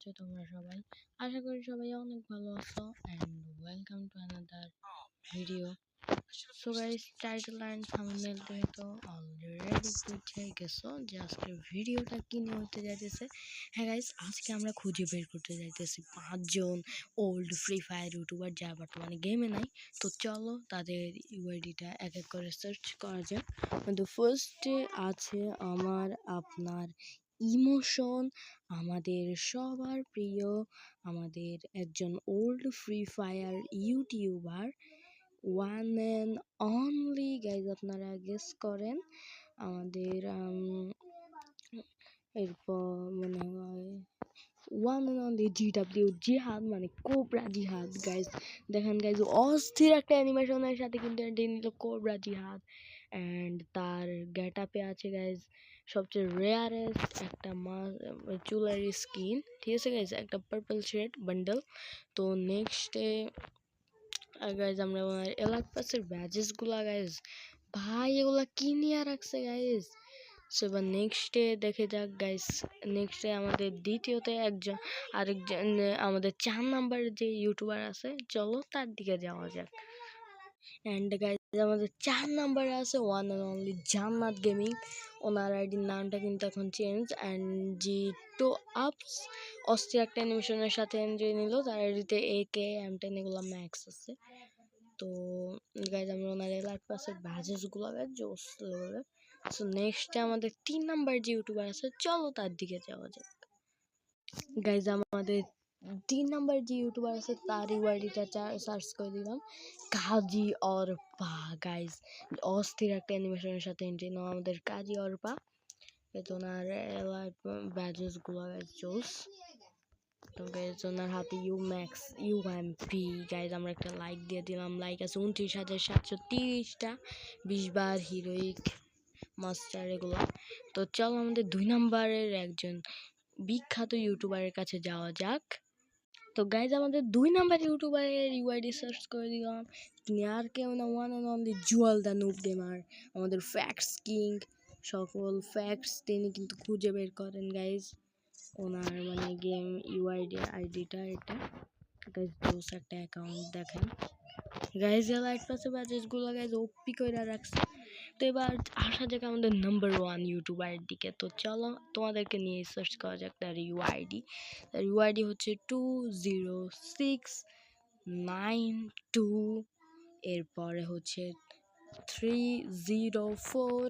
আছো তোমরা সবাই? আশা করি সবাই অনেক ভালো আছো and welcome to another video so guys title and thumbnail থেকে তো অলরেডি বুঝে গেছো। যে আজকের ভিডিওটা কি নিয়ে হতে যাইতেছে? হ্যাঁ গাইস আজকে আমরা খুঁজে বের করতে যাইতেছি পাঁচজন ওল্ড ফ্রি ফায়ার ইউটিউবার যা বর্তমানে গেমে নাই। তো চলো তাদের ইউআইডিটা এক এক করে সার্চ করা যাক। কিন্তু ফার্স্টে আছে আমার আপনার ইমোশন আমাদের সবার প্রিয়, আমাদের একজন old Free Fire YouTuber one and only guys আপনারা গেস করেন, আমাদের এরপর মনে হয় ওয়ান অ্যান্ড অনলি জিডাব্লিউ জিহাদ মানে কোবরা জিহাদ গাইজ দেখেন গাইজ অস্থির একটা অ্যানিমেশনের সাথে কিন্তু এটি নিল কোবরা জিহাদ। অ্যান্ড তার গেট আপে আছে গাইজ সবচেয়ে রেয়ারেস্ট একটা চুলার স্কিন ঠিক আছে গাইজ একটা পার্পল শেড বান্ডেল তো নেক্সটে গাইজ আমরা ওনার এলাক পাসের ব্যাজেসগুলো গাইজ ভাই, এগুলা কি নিয়ে রাখছে গাইজ সো এবার নেক্সটে দেখে যাক গাইস নেক্সটে আমাদের দ্বিতীয়তে একজন, আরেকজন আমাদের চার নাম্বার যে ইউটিউবার আছে, চলো তার দিকে যাওয়া যাক. অ্যান্ড গাইজ আমাদের চার নাম্বারে আছে one and only Jannat gaming ওনার আইডির নামটা কিন্তু এখন চেঞ্জ অ্যান্ড জি টু আপস অস্থির একটা অ্যানিমেশনের সাথে এনজয় নিল। তার আইডিতে এ কে এম টেন এগুলো ম্যাক্স আছে। তো গাইজ আমরা ওনার এলার পাশে ব্যাজেসগুলো গাইজ জোস লেভেলের সো নেক্সটে আমাদের তিন নাম্বার যে ইউটিউবার আছে, চলো তার দিকে যাওয়া যাক। গাইজ আমাদের তিন নাম্বার যে ইউটিউবার আছে, তার ইউআইডিটা সার্চ করে দিলাম। কাজী অর্পা গাইজ অস্থির একটা অ্যানিমেশনের সাথে এন্ট্রি নাও আমাদের কাজী অর্পা। ওনার ব্যাজেসগুলো জোস তো গাইজ ওনার হাতে U max U M P guys আমরা একটা লাইক দিয়ে দিলাম। লাইক আছে উনত্রিশ হাজার সাতশো তিরিশটা। বিশ বার হিরোইক মাস্টার এগুলো। তো চলো আমাদের দুই নাম্বারের একজন বিখ্যাত ইউটিউবারের কাছে যাওয়া যাক। তো গাইজ আমাদের দুই নাম্বার ইউটিউবারের ইউআইডি সার্চ করে দিলাম। তিনি আর কেউ না one and only Jewel the noob gamer আমাদের ফ্যাক্টস কিং সকল ফ্যাক্টস তিনি কিন্তু খুঁজে বের করেন গাইজ ওনার মানে গেম ইউআইডি আইডিটা এটা। গাইজ দোস একটা অ্যাকাউন্ট দেখেন। গাইজ লাইট পাশে বাজেসগুলো গাইজ ওপি করে রাখছে। তো এবার আসা যাক আমাদের নাম্বার ওয়ান ইউটিউবারের দিকে তো চলো তোমাদেরকে নিয়ে সার্চ করা যাক তার ইউআইডি তার ইউআইডি হচ্ছে two zero six nine two এরপরে হচ্ছে থ্রি জিরো ফোর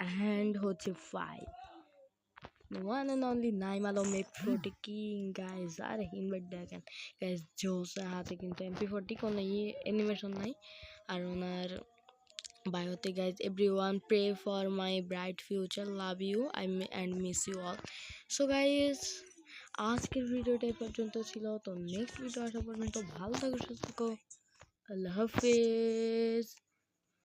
অ্যান্ড হচ্ছে five one and only Naim আলো মেপ ফোর্টি কিং গাইজ আর ইনভাইট দেখেন। গাইজ জোস হাতে কিন্তু এমপি ফোর্টি কোনো ই অ্যানিমেশন নাই। আর ওনার বায়োতে guys everyone pray for my bright future love you I and miss you all so guys আজকের ভিডিওটা এই পর্যন্ত ছিল। তো নেক্সট ভিডিও আসা পর্যন্ত ভালো থাকো, সুস্থ থাকো। আল্লাহ হাফেজ।